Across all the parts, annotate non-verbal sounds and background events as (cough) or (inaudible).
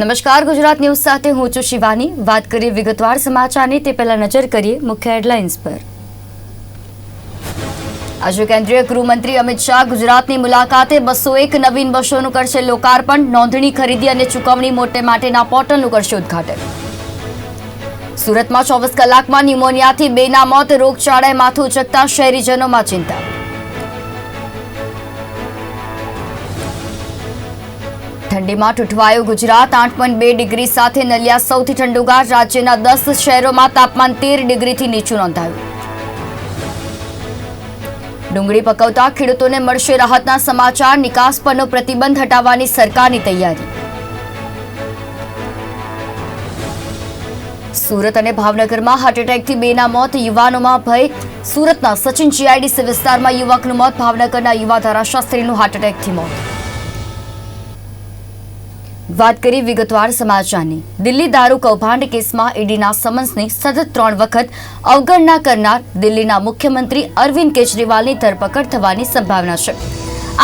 નમસ્કાર, ગુજરાત ન્યૂઝ સાથે હું છું શિવાની. વાત કરીએ વિગતવાર સમાચારની, તે પહેલા નજર કરીએ મુખ્ય હેડલાઇન્સ પર. આજે કેન્દ્રીય ગૃહમંત્રી અમિત શાહ ગુજરાતની મુલાકાતે બસો એક નવીન બસોનું કરશે લોકાર્પણ, નોંધણી ખરીદી અને ચૂકવણી મોટે માટેના પોર્ટલનું કરશે ઉદઘાટન. સુરતમાં ચોવીસ કલાકમાં ન્યુમોનિયાથી બેના મોત, રોગચાળાએ માથું ઉચકતા શહેરીજનોમાં ચિંતા. ઠંડીમાં ઠૂઠવાયું ગુજરાત. આઠ પોઈન્ટ બે ડિગ્રી સાથે નલિયા સૌથી ઠંડુગાર રાજ્યના દસ શહેરોમાં તાપમાન તેર ડિગ્રીથી નીચું નોંધાયું. ડુંગળી પકવતા ખેડૂતોને મળશે રાહતના સમાચાર. નિકાસ પરનો પ્રતિબંધ હટાવવાની સરકારની તૈયારી. સુરત અને ભાવનગરમાં હાર્ટ એટેકથી બેના મોત. યુવાનોમાં ભય. સુરતના સચિન જીઆઈડીસી વિસ્તારમાં યુવકનું મોત. ભાવનગરના યુવા ધારાશાસ્ત્રીનું હાર્ટ એટેકથી મોત. વાત કરી વિગતવાર સમાચારની. દિલ્હી દારૂ કૌભાંડ કેસમાં ઈડીના સમન્સની સતત ત્રણ વખત અવગણના કરનાર દિલ્હીના મુખ્યમંત્રી અરવિંદ કેજરીવાલની ધરપકડ થવાની સંભાવના છે.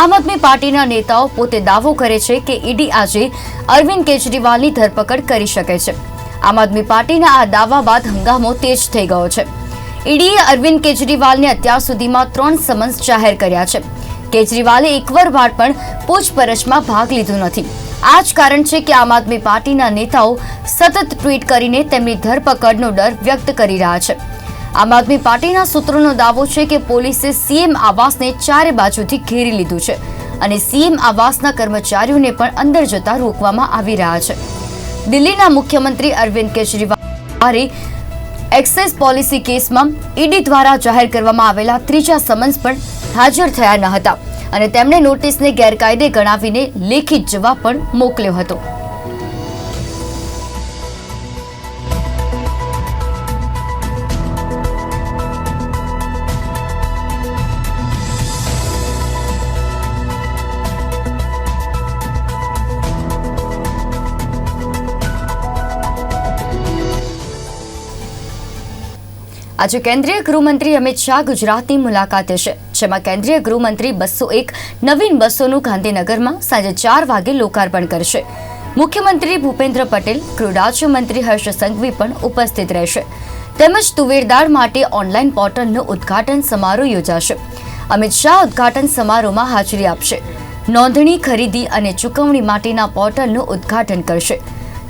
આમ આદમી પાર્ટીના નેતાઓ પોતે દાવો કરે છે કે ઈડી આજે અરવિંદ કેજરીવાલની ધરપકડ કરી શકે છે. આમ આદમી પાર્ટીના આ દાવા બાદ હંગામો તેજ થઈ ગયો છે. ઈડીએ અરવિંદ કેજરીવાલને અત્યાર સુધીમાં ત્રણ સમન્સ જાહેર કર્યા છે. કેજરીવાલે એકવાર વાર પણ પૂછપરછમાં ભાગ લીધો નથી. આ જ કારણ છે કે આમ આદમી પાર્ટીના નેતાઓ સતત ટ્વીટ કરીને તેમની ધરપકડનો ડર વ્યક્ત કરી રહ્યા છે. આમ આદમી પાર્ટીના સૂત્રોનો દાવો છે કે પોલીસે સીએમ આવાસને ચારે બાજુથી ઘેરી લીધું છે અને સીએમ આવાસના કર્મચારીઓને પણ અંદર જતા રોકવામાં આવી રહ્યા છે. દિલ્હીના મુખ્યમંત્રી અરવિંદ કેજરીવાલે એક્સાઇઝ પોલિસી કેસમાં ઈડી દ્વારા જાહેર કરવામાં આવેલા ત્રીજા સમન્સ પણ હાજર થયા ન હતા. અને તેમણે નોટિસને ગેરકાયદે ગણાવીને લેખિત જવાબ પણ મોકલ્યો હતો. આજે કેન્દ્રીય ગૃહમંત્રી અમિત શાહ ગુજરાતની મુલાકાતે છે, જેમાં કેન્દ્રીય ગૃહમંત્રી બસો એક નવીન બસોનું ગાંધીનગરમાં સાંજે ચાર વાગે લોકાર્પણ કરશે. મુખ્યમંત્રી ભૂપેન્દ્ર પટેલ ગૃહ રાજ્યમંત્રી હર્ષ સંઘવી પણ ઉપસ્થિત રહેશે. તેમજ તુવેરદાર માટે ઓનલાઈન પોર્ટલનું ઉદ્ઘાટન સમારોહ યોજાશે. અમિત શાહ ઉદ્ઘાટન સમારોહમાં હાજરી આપશે. નોંધણી, ખરીદી અને ચૂકવણી માટેના પોર્ટલનું ઉદ્ઘાટન કરશે.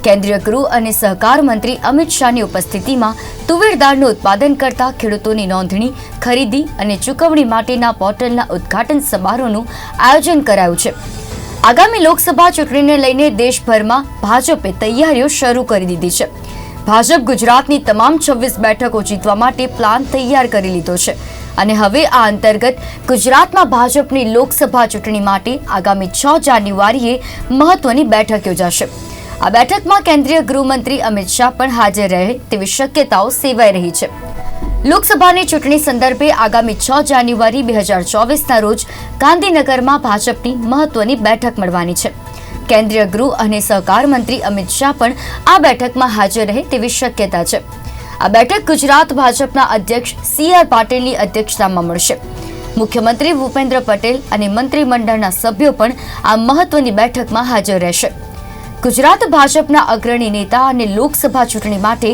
કેન્દ્રીય ગૃહ અને સહકાર મંત્રી અમિત શાહની ઉપસ્થિતિમાં તુવેરદારનું ઉત્પાદન કરતા ખેડૂતોની નોંધણી, ખરીદી અને ચૂકવણી માટેના પોર્ટલના ઉદ્ઘાટન સમારોહનું આયોજન કરાયું છે. આગામી લોકસભા ચૂંટણીને લઈને દેશભરમાં ભાજપે તૈયારીઓ શરૂ કરી દીધી છે. ભાજપ ગુજરાતની તમામ છવ્વીસ બેઠકો જીતવા માટે પ્લાન તૈયાર કરી લીધો છે અને હવે આ અંતર્ગત ગુજરાતમાં ભાજપની લોકસભા ચૂંટણી માટે આગામી છ જાન્યુઆરીએ મહત્વની બેઠક યોજાશે. આ બેઠકમાં કેન્દ્રીય ગૃહમંત્રી અમિત શાહ પણ હાજર રહે તેવી શક્યતાઓ સેવાઈ રહી છે. લોકસભાની ચૂંટણી સંદર્ભે આગામી છ જાન્યુઆરી બે હજાર ચોવીસના રોજ ગાંધીનગરમાં ભાજપની મહત્વની બેઠક મળવાની છે. કેન્દ્રીય ગૃહ અને સહકાર મંત્રી અમિત શાહ પણ આ બેઠકમાં હાજર રહે તેવી શક્યતા છે. આ બેઠક ગુજરાત ભાજપના અધ્યક્ષ સી આર પાટીલની અધ્યક્ષતામાં મળશે. મુખ્યમંત્રી ભૂપેન્દ્ર પટેલ અને મંત્રીમંડળના સભ્યો પણ આ મહત્વની બેઠકમાં હાજર રહેશે. ગુજરાત ભાજપના અગ્રણી નેતા અને લોકસભા ચૂંટણી માટે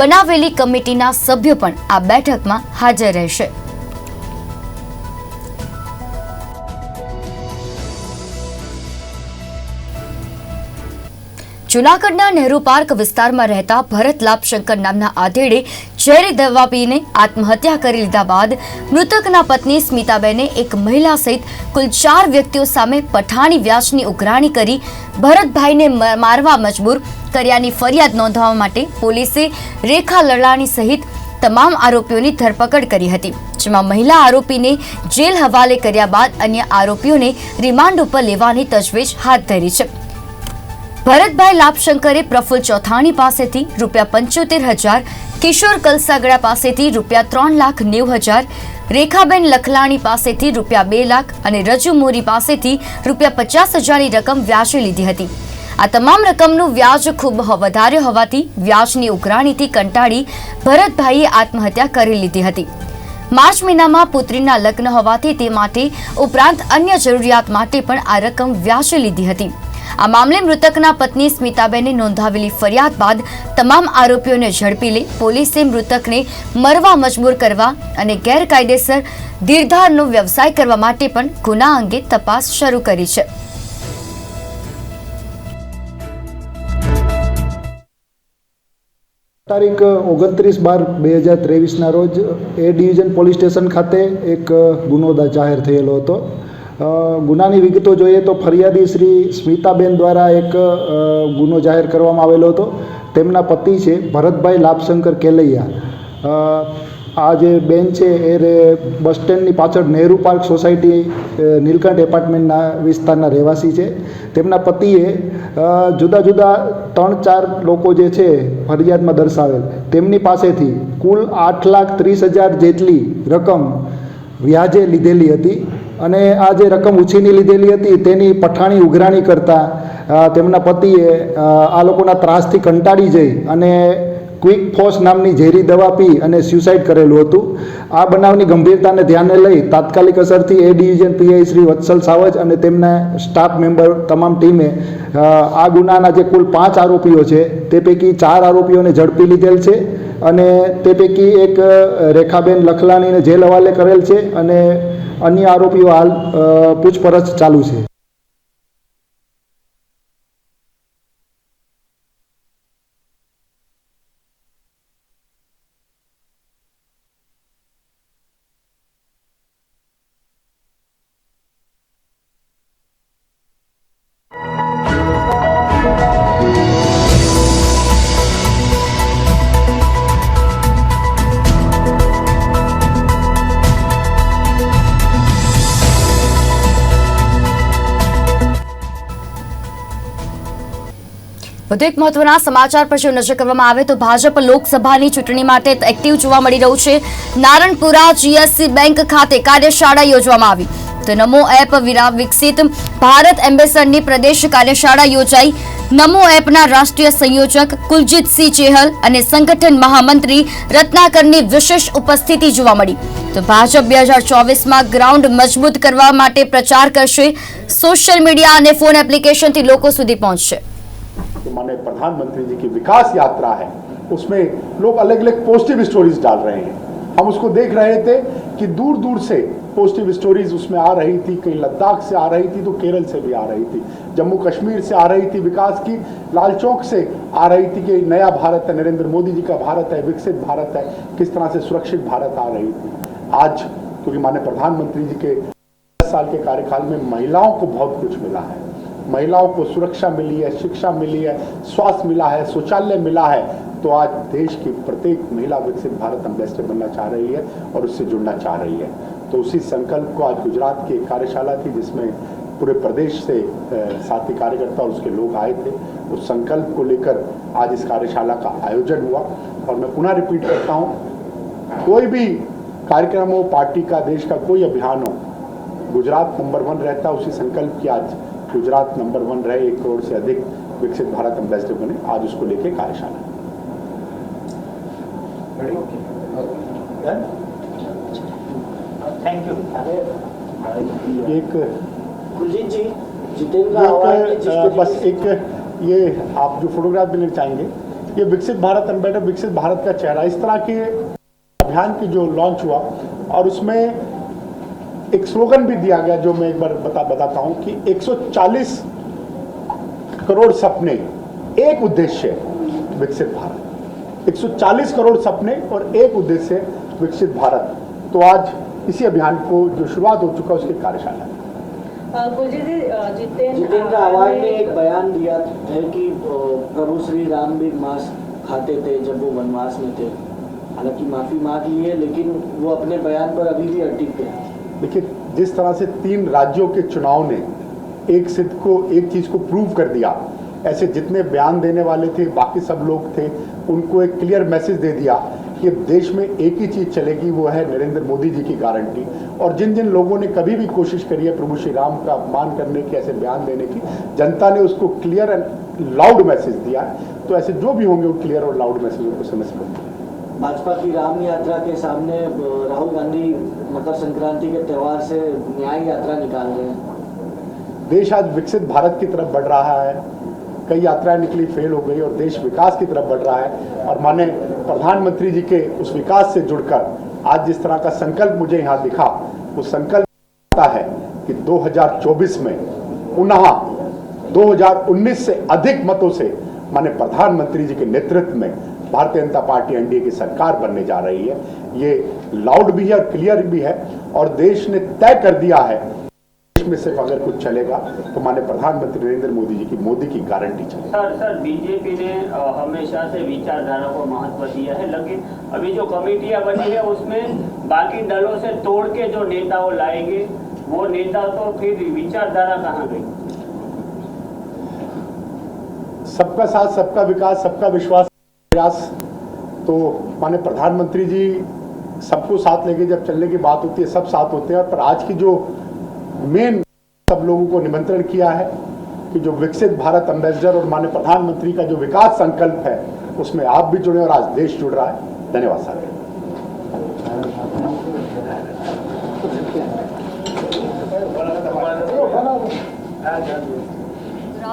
બનાવેલી કમિટીના સભ્યો પણ આ બેઠકમાં હાજર રહેશે. જૂનાગઢના નહેરુ પાર્ક વિસ્તારમાં રહેતા ભરત લાભશંકર નામના આધેડે ઝેરી દવા પીને આત્મહત્યા કરી લીધા બાદ મૃતકના પત્ની સ્મિતાબેને એક મહિલા સહિત કુલ ચાર વ્યક્તિઓ સામે પઠાણી વ્યાજની ઉઘરાણી કરી ભરતભાઈને મારવા મજબૂર કર્યાની ફરિયાદ નોંધવા માટે પોલીસે રેખા લડાણી સહિત તમામ આરોપીઓની ધરપકડ કરી હતી, જેમાં મહિલા આરોપીને જેલ હવાલે કર્યા બાદ અન્ય આરોપીઓને રિમાન્ડ ઉપર લેવાની તજવીજ હાથ ધરી છે. ભરતભાઈ લાભશંકરે પ્રફુલ્લ ચોથાણી પાસેથી રૂપિયા પંચોતેર હજાર, કિશોર કલસાગડા પાસેથી રૂપિયા ત્રણ લાખ નેવું હજાર, રેખાબેન લખલાણી પાસેથી રૂપિયા બે લાખ અને રજુ મોરી પાસેથી રૂપિયા પચાસ હજારની રકમ વ્યાજે લીધી હતી. આ તમામ રકમનું વ્યાજ ખૂબ વધાર્યો વધારે હોવાથી વ્યાજની ઉઘરાણીથી કંટાળી ભરતભાઈએ આત્મહત્યા કરી લીધી હતી. માર્ચ મહિનામાં પુત્રીના લગ્ન હોવાથી તે માટે ઉપરાંત અન્ય જરૂરિયાત માટે પણ આ રકમ વ્યાજે લીધી હતી. આ મામલે મૃતકના પત્ની સ્મિતાબેને નોંધાવેલી ફરિયાદ બાદ તમામ આરોપીઓને ઝડપી લઈ પોલીસે મૃતકને મરવા મજબૂર કરવા અને ગેરકાયદેસર ધીરધારનો વ્યવસાય કરવા માટે પણ ગુના અંગે તપાસ શરૂ કરી છે. તારીખ ઓગણત્રીસ બાર બે હજાર ત્રેવીસના રોજ એ ડિવિઝન પોલીસ સ્ટેશન ખાતે એક ગુનો જાહેર થયેલો હતો. ગુનાની વિગતો જોઈએ તો ફરિયાદી શ્રી સ્મિતાબેન દ્વારા એક ગુનો જાહેર કરવામાં આવેલો હતો. તેમના પતિ છે ભરતભાઈ લાભશંકર કેલૈયા. આ જે બેન છે એ બસ સ્ટેન્ડની પાછળ નહેરુ પાર્ક સોસાયટી નીલકંઠ એપાર્ટમેન્ટના વિસ્તારના રહેવાસી છે. તેમના પતિએ જુદા જુદા ત્રણ ચાર લોકો જે છે ફરિયાદમાં દર્શાવેલ. તેમની પાસેથી કુલ આઠ લાખ ત્રીસ હજાર જેટલી રકમ વ્યાજે લીધેલી હતી. અને આ જે રકમ ઉછીની લીધેલી હતી, તેની પઠાણી ઉઘરાણી કરતાં તેમના પતિએ આ લોકોના ત્રાસથી કંટાળી જઈ અને ક્વિક ફોસ નામની ઝેરી દવા પી અને સ્યુસાઇડ કરેલું હતું. આ બનાવની ગંભીરતાને ધ્યાને લઈ તાત્કાલિક અસરથી A division PI Shri Vatsal Savaj અને તેમના સ્ટાફ મેમ્બર તમામ ટીમે આ ગુનાના જે કુલ પાંચ આરોપીઓ છે, તે પૈકી ચાર આરોપીઓને ઝડપી લીધેલ છે. અને તે પૈકી એક રેખાબેન લખલાણીને જેલ હવાલે કરેલ છે અને અન્ય આરોપીઓ હાલ પૂછપરછ ચાલુ છે. વધુ એક મહત્વના સમાચાર પર જો નજર કરવામાં આવે તો ભાજપ લોકસભાની ચૂંટણી માટે એક્ટિવ જોવા મળી રહ્યું છે. નારણપુરા જીએસસી બેંક ખાતે કાર્યશાળા યોજવામાં આવી. તો નમો એપ વિકસિત. ભારત એમ્બેસડરની પ્રદેશ કાર્યશાળા યોજાઈ. નમો એપના રાષ્ટ્રીય સંયોજક કુલજીતસિંહ ચેહલ અને સંગઠન મહામંત્રી રત્નાકરની વિશેષ ઉપસ્થિતિ જોવા મળી. તો ભાજપ બે હજાર ચોવીસમાં ગ્રાઉન્ડ મજબૂત કરવા માટે પ્રચાર કરશે. સોશિયલ મીડિયા અને ફોન એપ્લિકેશનથી લોકો સુધી પહોંચશે. जो माननीय प्रधानमंत्री जी की विकास यात्रा है, उसमें लोग अलग अलग पॉजिटिव स्टोरीज डाल रहे हैं। हम उसको देख रहे थे कि दूर दूर से पॉजिटिव स्टोरीज उसमें आ रही थी, कहीं लद्दाख से आ रही थी तो केरल से भी आ रही थी जम्मू कश्मीर से आ रही थी विकास की, लाल चौक से आ रही थी कि नया भारत है, नरेंद्र मोदी जी का भारत है, विकसित भारत है, किस तरह से सुरक्षित भारत आ रही थी। आज, क्योंकि माननीय प्रधानमंत्री जी के दस साल के कार्यकाल में महिलाओं को बहुत कुछ मिला है। महिलाओं को सुरक्षा मिली है, शिक्षा मिली है, स्वास्थ्य मिला है, शौचालय मिला है तो आज देश की प्रत्येक महिला विकसित भारत एम्बेसडर बनना चाह रही है और उससे जुड़ना चाह रही है। तो उसी संकल्प को आज गुजरात की एक कार्यशाला थी, जिसमें पूरे प्रदेश से साथी कार्यकर्ता और उसके लोग आए थे। उस संकल्प को लेकर आज इस कार्यशाला का आयोजन हुआ और मैं पुनः रिपीट करता हूँ, कोई भी कार्यक्रम हो, पार्टी का, देश का कोई अभियान हो, गुजरात नंबर वन रहता है, उसी संकल्प की आज गुजरात नंबर वन रहे एक करोड़ से अधिक विकसित भारत एम्बेसडर बने। आज उसको लेके कार्यशाला। थैंक यू एक कुलजीत जी जितेंद्र बस एक ये आप जो फोटोग्राफ देना चाहेंगे ये विकसित भारत एम्बेसडर विकसित भारत का चेहरा इस तरह के अभियान की जो लॉन्च हुआ और उसमें एक स्लोगन भी दिया गया जो मैं एक बार बता बताता हूँ कि 140 करोड़ सपने एक उद्देश्य विकसित भारत। 140 करोड़ सपने और एक उद्देश्य विकसित भारत। तो आज इसी अभियान को जो शुरुआत हो चुका है उसकी कार्यशाला है। कुलजीत जी जितेंद्र आवाज़ ने एक बयान दिया है कि प्रभु श्री राम भी मांस खाते थे जब वो वनवास में थे। हालाँकि माफ़ी मांग ली है लेकिन वो अपने बयान पर अभी भी अटिक है। देखिए, जिस तरह से तीन राज्यों के चुनाव ने एक सिद्ध को, एक चीज़ को प्रूव कर दिया, ऐसे जितने बयान देने वाले थे, बाकी सब लोग थे, उनको एक क्लियर मैसेज दे दिया कि देश में एक ही चीज़ चलेगी, वो है नरेंद्र मोदी जी की गारंटी और जिन जिन लोगों ने कभी भी कोशिश करी है प्रभु श्री राम का अपमान करने की, ऐसे बयान देने की, जनता ने उसको क्लियर एंड लाउड मैसेज दिया है। तो ऐसे जो भी होंगे, वो क्लियर और लाउड मैसेज उनको समझ सकते भाजपा की राम यात्रा के सामने राहुल गांधी मकर संक्रांति के त्यौहार से न्याय यात्रा निकाल रहे हैं। देश आज विकसित भारत की तरफ़ बढ़ रहा है। कई यात्राएँ निकली, फेल हो गई और देश विकास की तरफ़ बढ़ रहा है। और माने प्रधानमंत्री जी के उस विकास से जुड़कर आज जिस तरह का संकल्प मुझे यहाँ दिखा, वो संकल्प है कि 2024 में पुनः 2019 से अधिक मतों से माने प्रधानमंत्री जी के नेतृत्व में भारतीय जनता पार्टी एनडीए की सरकार बनने जा रही है। ये लाउड भी है और क्लियर भी है और देश ने तय कर दिया है। देश में सिर्फ़ अगर कुछ चलेगा तो माने प्रधानमंत्री नरेंद्र मोदी जी की मोदी की गारंटी चलेगी। सर सर बीजेपी ने हमेशा से विचारधारा को महत्व दिया है लेकिन अभी जो कमेटियाँ बनी है उसमें बाकी दलों से तोड़ के जो नेता वो लाएँगे वो नेता तो फिर विचारधारा कहाँ गई? सबका साथ सबका विकास सबका विश्वास। प्रयास तो माने प्रधानमंत्री जी सबको साथ लेके जब चलने की बात होती है, सब साथ होते हैं। पर आज की जो मेन सब लोगों को निमंत्रण किया है कि जो विकसित भारत एम्बेसडर और माननीय प्रधानमंत्री का जो विकास संकल्प है, उसमें आप भी जुड़े और आज देश जुड़ रहा है। धन्यवाद साहब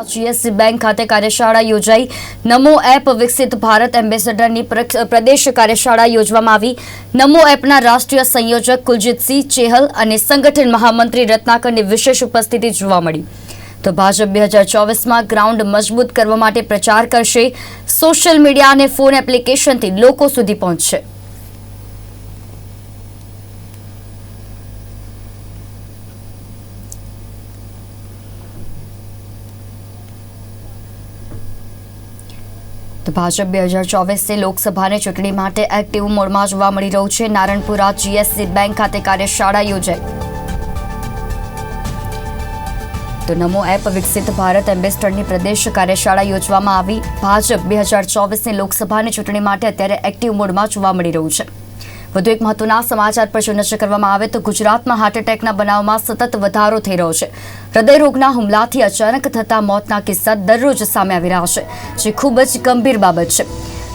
જીએસસી બેંક ખાતે કાર્યશાળા યોજાઈ. નમો એપ વિકસિત ભારત એમ્બેસેડરની પ્રદેશ કાર્યશાળા યોજવામાં આવી. નમો એપના રાષ્ટ્રીય સંયોજક કુલજીતસિંહ ચેહલ અને સંગઠન મહામંત્રી રત્નાકરની વિશેષ ઉપસ્થિતિ જોવા મળી. તો ભાજપ બે હજાર ચોવીસમાં ગ્રાઉન્ડ મજબૂત કરવા માટે પ્રચાર કરશે. સોશિયલ મીડિયા અને ફોન એપ્લિકેશનથી લોકો સુધી પહોંચશે. તો ભાજપ બે હજાર ચોવીસથી લોકસભાની ચૂંટણી માટે એક્ટિવ મોડમાં જોવા મળી રહ્યું છે. નારણપુરા જીએસસી બેંક ખાતે કાર્યશાળા યોજાઈ. તો નમો એપ વિકસિત ભારત એમ્બેસડરની પ્રદેશ કાર્યશાળા યોજવામાં આવી. ભાજપ બે હજાર ચોવીસની લોકસભાની ચૂંટણી માટે અત્યારે એક્ટિવ મોડમાં જોવા મળી રહ્યું છે. વધુ એક મહત્વના સમાચાર પર જો નજર કરવામાં આવે તો ગુજરાતમાં હાર્ટ એટેકના બનાવમાં સતત વધારો થઈ રહ્યો છે. હૃદયરોગના હુમલાથી અચાનક થતા મોતના કિસ્સા દરરોજ સામે આવી રહ્યા છે, જે ખૂબ જ ગંભીર બાબત છે.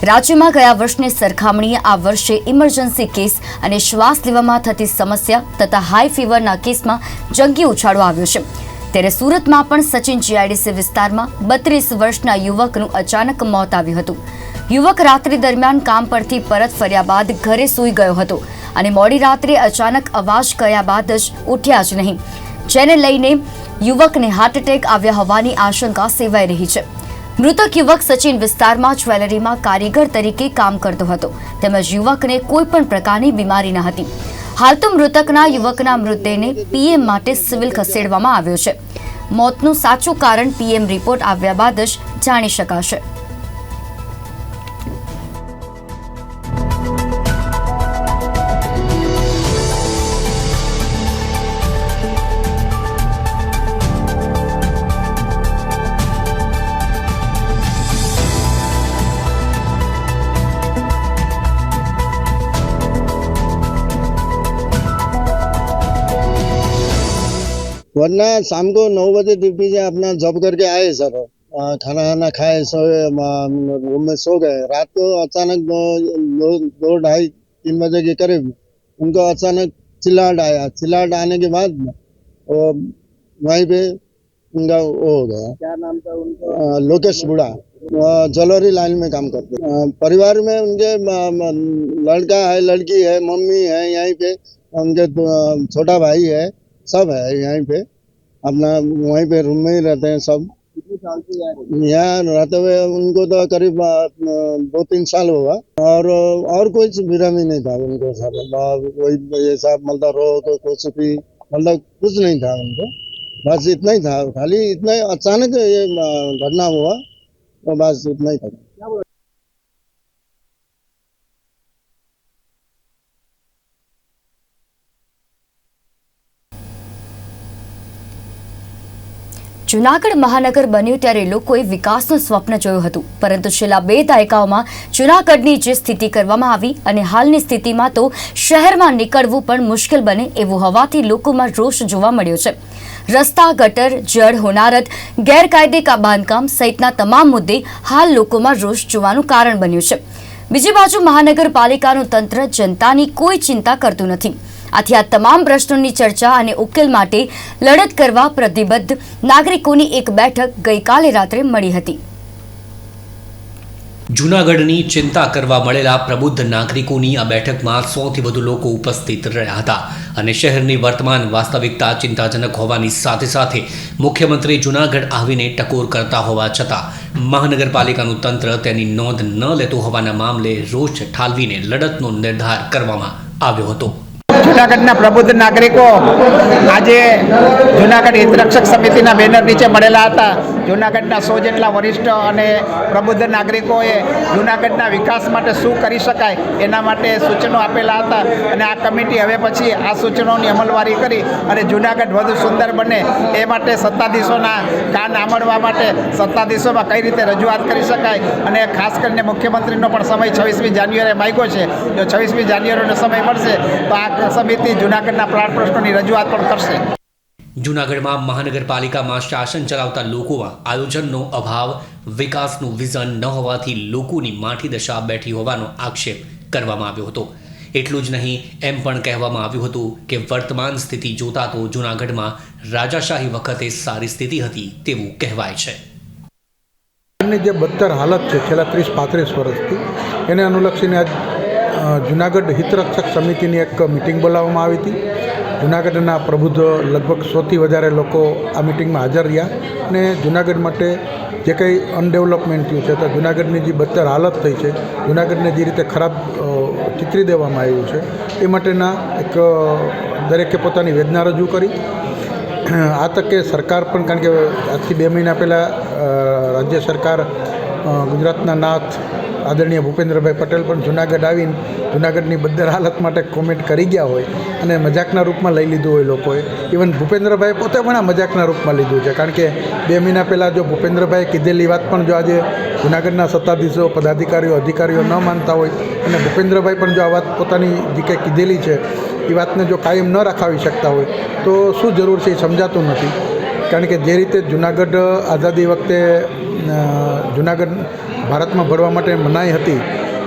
રાજ્યમાં ગયા વર્ષની સરખામણીએ આ વર્ષે ઇમરજન્સી કેસ અને શ્વાસ લેવામાં થતી સમસ્યા તથા હાઈ ફીવરના કેસમાં જંગી ઉછાળો આવ્યો છે. ત્યારે સુરતમાં પણ સચિન જીઆઈડીસી વિસ્તારમાં બત્રીસ વર્ષના યુવકનું અચાનક મોત આવ્યું હતું. યુવક રાત્રિ દરમિયાન કામ પરથી પરત ફર્યા બાદ ઘરે સૂઈ ગયો હતો અને મોડી રાત્રે અચાનક અવાજ કર્યા બાદ જ ઉઠ્યા જ નહીં. જેને લઈને યુવકને હાર્ટ એટેક આવ્યા હોવાની આશંકા સેવાઈ રહી છે. મૃતક યુવક સચિન વિસ્તારમાં જ્વેલરીમાં કારીગર તરીકે કામ કરતો હતો. તેમજ યુવકને કોઈ પણ પ્રકારની બીમારી ન હતી. હાલ તો મૃતકના યુવકના મૃતદેહને પીએમ માટે સિવિલ ખસેડવામાં આવ્યો છે. મોતનું સાચું કારણ પીએમ રિપોર્ટ આવ્યા બાદ જ જાણી શકાશે. वरना शाम को नौ बजे ड्यूटी से अपना जॉब करके आए सर खाना खाना खाए सोए रूम में सो गए। रात को अचानक दो ढाई तीन बजे के करीब उनको अचानक चिल्लाहट आया। चिल्लाहट आने के बाद वो वहीं पे उनका वो हो गया। क्या नाम था उनका? लोकेश बुढ़ा। ज्वेलरी लाइन में काम करते। परिवार में उनके लड़का है लड़की है मम्मी है यहीं पे उनके छोटा भाई है। सब है यहीं पे अपना वहीं पे रूम में ही रहते हैं सब यहाँ रहते हुए उनको तो करीब अ, दो तीन साल हुआ और और कोई बिरम ही नहीं था उनको सर कोई ये सब मतलब रोग कुछ भी मतलब कुछ नहीं था उनको बस इतना ही था खाली इतना ही अचानक ये अ, घटना हुआ तो बस इतना ही था જુનાગઢ મહાનગર બન્યું ત્યારે લોકોએ વિકાસનું સ્વપ્ન જોયું હતું. પરંતુ છેલ્લા બે દાયકાઓમાં જુનાગઢની જે સ્થિતિ કરવામાં આવી અને હાલની સ્થિતિમાં તો શહેરમાં નીકળવું પણ મુશ્કેલ બને એવું હોવાથી લોકોમાં રોષ જોવા મળ્યો છે. રસ્તા, ગટર, જળ, હોનારત, ગેરકાયદે બાંધકામ સહિતના તમામ મુદ્દે હાલ લોકોમાં રોષ જોવાનું કારણ બન્યું છે. બીજી બાજુ મહાનગરપાલિકાનું તંત્ર જનતાની કોઈ ચિંતા કરતું નથી. આથી આ તમામ પ્રશ્નોની ચર્ચા અને ઉકેલ માટે લડત કરવા પ્રતિબદ્ધ નાગરિકોની એક બેઠક ગઈકાલે રાત્રે મળી હતી. જૂનાગઢની ચિંતા કરવા મળેલા પ્રબુદ્ધ નાગરિકોની આ બેઠકમાં સૌથી વધુ લોકો ઉપસ્થિત રહ્યા હતા અને શહેરની વર્તમાન વાસ્તવિકતા ચિંતાજનક હોવાની સાથે સાથે મુખ્યમંત્રી જૂનાગઢ આવીને ટકોર કરતા હોવા છતાં મહાનગરપાલિકાનું તંત્ર તેની નોંધ ન લેતું હોવાના મામલે રોષ ઠાલવીને લડતનો નિર્ધાર કરવામાં આવ્યો હતો. જુનાગઢના પ્રબુદ્ધ નાગરિકો આજે જુનાગઢ હિતરક્ષક સમિતિના બેનર નીચે મળેલા હતા. જુનાગઢના સો જેટલા વરિષ્ઠ અને પ્રબુદ્ધ નાગરિકોએ જુનાગઢના વિકાસ માટે શું કરી શકાય એના માટે સૂચનો આપેલા હતા અને આ કમિટી હવે પછી આ સૂચનોની અમલવારી કરી અને જુનાગઢ વધુ સુંદર બને એ માટે સત્તાધીશોના કાન આમળવા માટે સત્તાધીશોમાં કઈ રીતે રજૂઆત કરી શકાય અને ખાસ કરીને મુખ્યમંત્રીનો પણ સમય છવ્વીસમી જાન્યુઆરીએ માગ્યો છે. જો છવ્વીસમી જાન્યુઆરીનો સમય મળશે તો આ સમિતિ જુનાગઢના પ્રાણ પ્રશ્નોની રજૂઆત પણ કરશે. જૂનાગઢમાં મહાનગરપાલિકામાં શાસન ચલાવતા લોકોમાં આયોજનનો અભાવ વિકાસનું વિઝન ન હોવાથી લોકોની માઠી દશા બેઠી હોવાનો આક્ષેપ કરવામાં આવ્યો હતો. એટલું જ નહીં એમ પણ કહેવામાં આવ્યું હતું કે વર્તમાન સ્થિતિ જોતા તો જૂનાગઢમાં રાજાશાહી વખતે સારી સ્થિતિ હતી તેવું કહેવાય છે. જે બદતર હાલત છે છેલ્લા ત્રીસ પાંત્રીસ વર્ષથી એને અનુલક્ષીને આજ જુનાગઢ હિતરક્ષક સમિતિની એક મિટિંગ બોલાવવામાં આવી હતી. જુનાગઢના પ્રબુદ્ધ લગભગ સોથી વધારે લોકો આ મિટિંગમાં હાજર રહ્યા અને જુનાગઢ માટે જે કંઈ અનડેવલપમેન્ટ થયું છે તો જુનાગઢની જે બદતર હાલત થઈ છે, જુનાગઢને જે રીતે ખરાબ ચિત્રી દેવામાં આવ્યું છે, એ માટેના એક દરેકે પોતાની વેદના રજૂ કરી. આ તકે સરકાર પણ, કારણ કે આજથી બે મહિના પહેલાં રાજ્ય સરકાર ગુજરાતના નાથ આદરણીય ભૂપેન્દ્રભાઈ પટેલ પણ જુનાગઢ આવીને જુનાગઢની બદર હાલત માટે કોમેન્ટ કરી ગયા હોય અને મજાકના રૂપમાં લઈ લીધું હોય લોકોએ. ઇવન ભૂપેન્દ્રભાઈ પોતે પણ આ મજાકના રૂપમાં લીધું છે. કારણ કે બે મહિના પહેલાં જો ભૂપેન્દ્રભાઈએ કીધેલી વાત પણ જો આજે જુનાગઢના સત્તાધીશો, પદાધિકારીઓ, અધિકારીઓ ન માનતા હોય અને ભૂપેન્દ્રભાઈ પણ જો આ વાત પોતાની જે કંઈ કીધેલી છે, એ વાતને જો કાયમ ન રખાવી શકતા હોય, તો શું જરૂર છે એ સમજાતું નથી. કારણ કે જે રીતે જુનાગઢ આઝાદી વખતે જુનાગઢ ભારતમાં ભરવા માટે મનાઈ હતી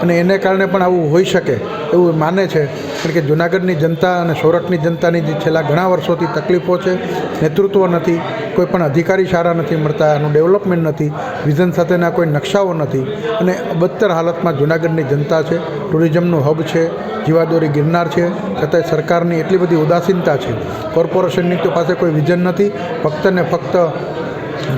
અને એને કારણે પણ આવું હોઈ શકે, એવું માને છે. કારણ કે જુનાગઢની જનતા અને સૌરાષ્ટ્રની જનતાની જે છેલ્લા ઘણા વર્ષોથી તકલીફો છે, નેતૃત્વ નથી, કોઈ પણ અધિકારી સારા નથી મળતા એનું ડેવલપમેન્ટ નથી, વિઝન સાથેના કોઈ નકશાઓ નથી. અને બદતર હાલતમાં જુનાગઢની જનતા છે, ટુરિઝમનું હબ છે, જીવાદોરી ગિરનાર છે, છતાંય સરકારની એટલી બધી ઉદાસીનતા છે. કોર્પોરેશનની તો પાસે કોઈ વિઝન નથી ફક્ત ને ફક્ત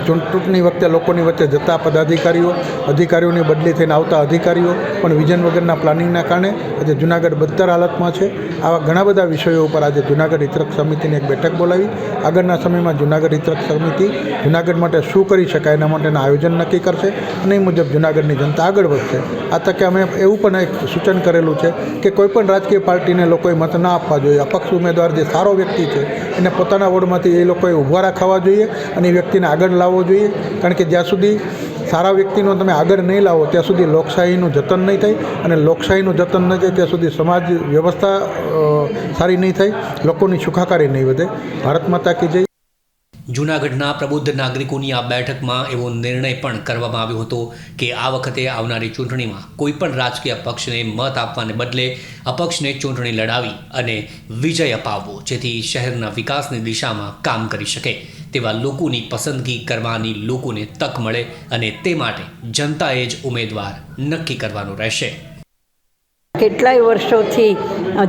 ચૂંટણી વખતે લોકોની વચ્ચે જતા પદાધિકારીઓ, અધિકારીઓની બદલી થઈને આવતા અધિકારીઓ પણ વિઝન વગરના પ્લાનિંગના કારણે આજે જુનાગઢ બદતર હાલતમાં છે. આવા ઘણા બધા વિષયો ઉપર આજે જુનાગઢ હિતરક સમિતિની એક બેઠક બોલાવી. આગળના સમયમાં જુનાગઢ હિતરક સમિતિ જુનાગઢ માટે શું કરી શકાય એના માટેના આયોજન નક્કી કરશે અને એ મુજબ જુનાગઢની જનતા આગળ વધશે. આ તકે અમે એવું પણ એક સૂચન કરેલું છે કે કોઈપણ રાજકીય પાર્ટીને લોકોએ મત ના આપવા જોઈએ. અપક્ષ ઉમેદવાર જે સારો વ્યક્તિ છે એને પોતાના વોર્ડમાંથી એ લોકોએ ઊભા રાખવા જોઈએ અને એ વ્યક્તિને આગળ લાવવો જોઈએ, કારણ કે જ્યાં સુધી સારા વ્યક્તિનો તમે આગળ નહીં લાવો, ત્યાં સુધી લોકશાહીનું જતન નહીં થાય અને લોકશાહીનું જતન ન થાય, ત્યાં સુધી સમાજ વ્યવસ્થા સારી નહીં થાય, લોકોની સુખાકારી નહીં વધે. ભારત માતા કે જય. જૂનાગઢના પ્રબુદ્ધ નાગરિકોની આ બેઠકમાં એવો નિર્ણય પણ કરવામાં આવ્યો હતો કે આ વખતે આવનારી ચૂંટણીમાં કોઈ પણ રાજકીય પક્ષને મત આપવાને બદલે અપક્ષને ચૂંટણી લડાવી અને વિજય અપાવવો, જેથી શહેરના વિકાસની દિશામાં કામ કરી શકે. તેવા લોકોની પસંદગી કરવાની લોકોને તક મળે અને તે માટે જનતાએ જ ઉમેદવાર નક્કી કરવાનું રહેશે. કેટલાય વર્ષોથી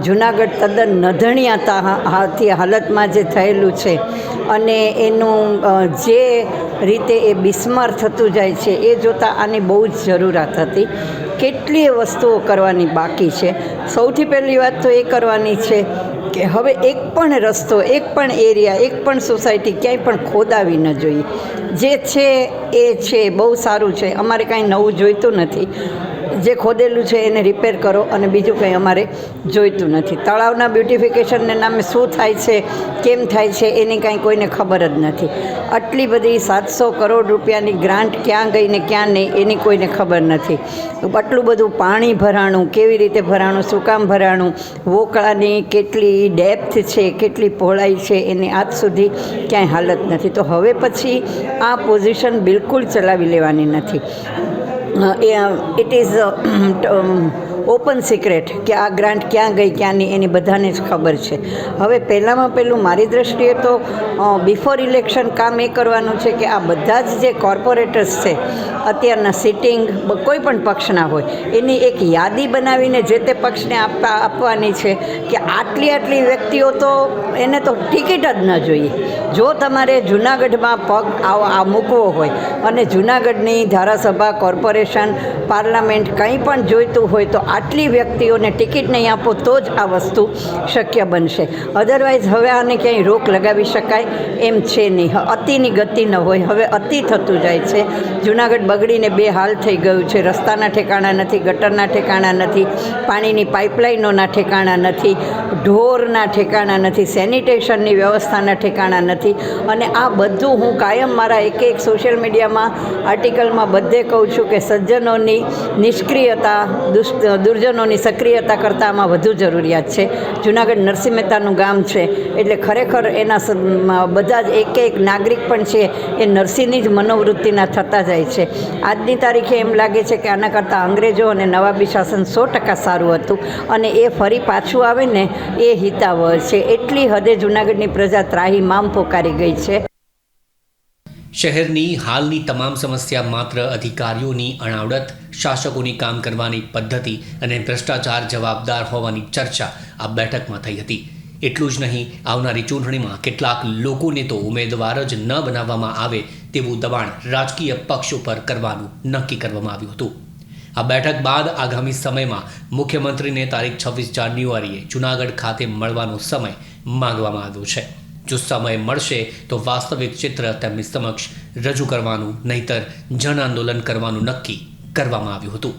જુનાગઢ તદ્દન નધણિયાતા હાલતમાં જે થયેલું છે અને એનું જે રીતે એ બિસ્માર થતું જાય છે એ જોતાં આની બહુ જ જરૂરિયાત હતી. કેટલીય વસ્તુઓ કરવાની બાકી છે. સૌથી પહેલી વાત તો એ કરવાની છે કે હવે એક પણ રસ્તો, એક પણ એરિયા, એક પણ સોસાયટી ક્યાંય પણ ખોદાવી ન જોઈએ. જે છે, એ છે, બહુ સારું છે. અમારે કાંઈ નવું જોઈતું નથી. જે ખોદેલું છે એને રિપેર કરો અને બીજું કંઈ અમારે જોઈતું નથી. તળાવના બ્યુટિફિકેશનને નામે શું થાય છે, કેમ થાય છે, એની કાંઈ કોઈને ખબર જ નથી. આટલી બધી સાતસો કરોડ રૂપિયાની ગ્રાન્ટ ક્યાં ગઈ ને ક્યાં નહીં, એની કોઈને ખબર નથી. આટલું બધું પાણી ભરાણું, કેવી રીતે ભરાણું, શું કામ ભરાણું, વોકળાની કેટલી ડેપ્થ છે, કેટલી પહોળાઈ છે, એની આજ સુધી ક્યાંય હાલત નથી. તો હવે પછી આ પોઝિશન બિલકુલ ચલાવી લેવાની નથી. Uh, yeah, it is uh, (clears throat) um, open secret કે આ ગ્રાન્ટ ક્યાં ગઈ, ક્યાં નહીં, એની બધાને જ ખબર છે. હવે પહેલાંમાં પહેલું મારી દ્રષ્ટિએ તો બિફોર ઇલેક્શન કામ એ કરવાનું છે કે આ બધા જ જે કોર્પોરેટર્સ છે, અત્યારના સિટિંગ કોઈ પણ પક્ષના હોય, એની એક યાદી બનાવીને જે તે પક્ષને આપવા, આપવાની છે કે આટલી આટલી વ્યક્તિઓ તો એને તો ટિકિટ જ ન જોઈએ. જો તમારે જુનાગઢમાં પગ આ આ મૂકવો હોય અને જુનાગઢની ધારાસભા કોર્પોરેશન પાર્લામેન્ટ કંઈ પણ જોઈતું હોય તો આટલી વ્યક્તિઓને ટિકિટ નહીં આપો તો જ આ વસ્તુ શક્ય બનશે. અધરવાઇઝ હવે આને ક્યાંય રોક લગાવી શકાય એમ છે નહીં. અતિની ગતિ ન હોય. હવે અતિ થતું જાય છે. જુનાગઢ બગડીને બે હાલ થઈ ગયું છે. રસ્તાના ઠેકાણા નથી, ગટરના ઠેકાણા નથી, પાણીની પાઇપલાઇનોના ઠેકાણા નથી, ઢોરના ઠેકાણા નથી, સેનિટેશનની વ્યવસ્થાના ઠેકાણા નથી. અને આ બધું હું કાયમ મારા એક એક સોશિયલ મીડિયામાં આર્ટિકલમાં બધે કહું છું કે સજ્જનોની નિષ્ક્રિયતા, દુષ્ટ દુર્જનોની સક્રિયતા કરતાં આમાં વધુ જરૂરિયાત છે. જુનાગઢ નરસિંહ મહેતાનું ગામ છે, એટલે ખરેખર એના બધા જ એક એક નાગરિક પણ છે, એ નરસિંહની જ મનોવૃત્તિના થતા જાય છે. આજની તારીખે એમ લાગે છે કે આના કરતાં અંગ્રેજો અને નવાબી શાસન સો ટકા સારું હતું અને એ ફરી પાછું આવે ને એ હિતાવહ છે. એટલી હદે જુનાગઢની પ્રજા ત્રાહીમામ પોકારી ગઈ છે. શહેરની હાલની તમામ સમસ્યા માત્ર અધિકારીઓની અણાવડત, શાસકોની કામ કરવાની પદ્ધતિ અને ભ્રષ્ટાચાર જવાબદાર હોવાની ચર્ચા આ બેઠકમાં થઈ હતી. એટલું જ નહીં, આવનારી ચૂંટણીમાં કેટલાક લોકોને તો ઉમેદવાર જ ન બનાવવામાં આવે તેવું દબાણ રાજકીય પક્ષ ઉપર કરવાનું નક્કી કરવામાં આવ્યું હતું. આ બેઠક બાદ આગામી સમયમાં મુખ્યમંત્રીને તારીખ છવ્વીસ જાન્યુઆરીએ જૂનાગઢ ખાતે મળવાનો સમય માંગવામાં આવ્યો છે. જો સમય મળશે, તો વાસ્તવિક ચિત્ર તેમની સમક્ષ રજૂ કરવાનું, નહીતર જન આંદોલન કરવાનું નક્કી કરવામાં આવ્યું હતું.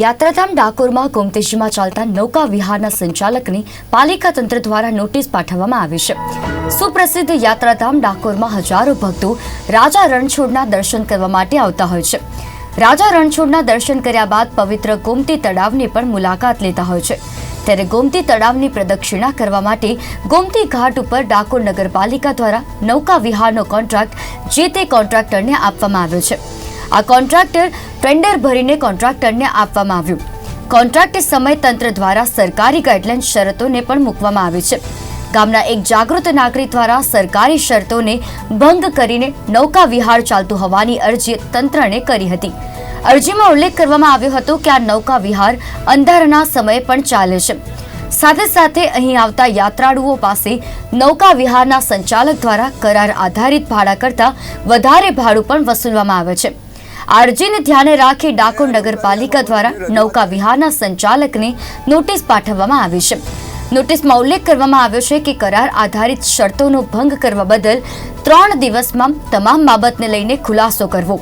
યાત્રાધામ ડાકોરમાં ગોમતીજીમાં ચાલતા નૌકા વિહારના સંચાલકની પાલિકા તંત્ર દ્વારા નોટિસ પાઠવવામાં આવી છે. સુપ્રસિદ્ધ યાત્રાધામ ડાકોરમાં હજારો ભક્તો રાજા રણછોડના દર્શન કરવા માટે આવતા હોય છે. રાજા રણછોડના દર્શન કર્યા બાદ પવિત્ર ગોમતી તળાવની પણ મુલાકાત લેતા હોય છે. ત્યારે ગોમતી તળાવની પ્રદક્ષિણા કરવા માટે ગોમતી ઘાટ ઉપર ડાકોર નગરપાલિકા દ્વારા નૌકા વિહારનો કોન્ટ્રાક્ટ, જે તે કોન્ટ્રાક્ટરને આપવામાં આવ્યો છે. આ કોન્ટ્રાક્ટર ટેન્ડર ભરીને કોન્ટ્રાક્ટરને આપવામાં આવ્યું. કોન્ટ્રાક્ટ સમય તંત્ર દ્વારા સરકારી ગાઈડલાઈન શરતોને પણ મૂકવામાં આવી છે. ગામના એક જાગૃત નાગરિક દ્વારા સરકારી શરતોને ભંગ કરીને નૌકા વિહાર ચાલતું હોવાની અરજી તંત્રને કરી હતી. અરજીમાં ઉલ્લેખ કરવામાં આવ્યો હતો કે આ નૌકા વિહાર અંધારાના સમયે પણ ચાલે છે. સાથે સાથે અહીં આવતા યાત્રાળુઓ પાસે નૌકા વિહારના સંચાલક દ્વારા કરાર આધારિત ભાડા કરતાં વધારે ભાડું પણ વસૂલવામાં આવે છે. અરજીને ધ્યાને રાખી ડાકોર નગરપાલિકા દ્વારા નૌકા વિહારના સંચાલકને નોટિસ પાઠવવામાં આવી છે. નોટિસમાં ઉલ્લેખ કરવામાં આવ્યો છે કે કરાર આધારિત શરતોનો ભંગ કરવા બદલ ત્રણ દિવસમાં તમામ બાબતને લઈને ખુલાસો કરવો.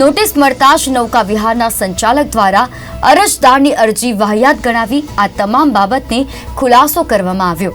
નોટિસ મળતા જ નૌકા વિહારના સંચાલક દ્વારા અરજદારની અરજી વાહિયાત ગણાવી આ તમામ બાબતને ખુલાસો કરવામાં આવ્યો.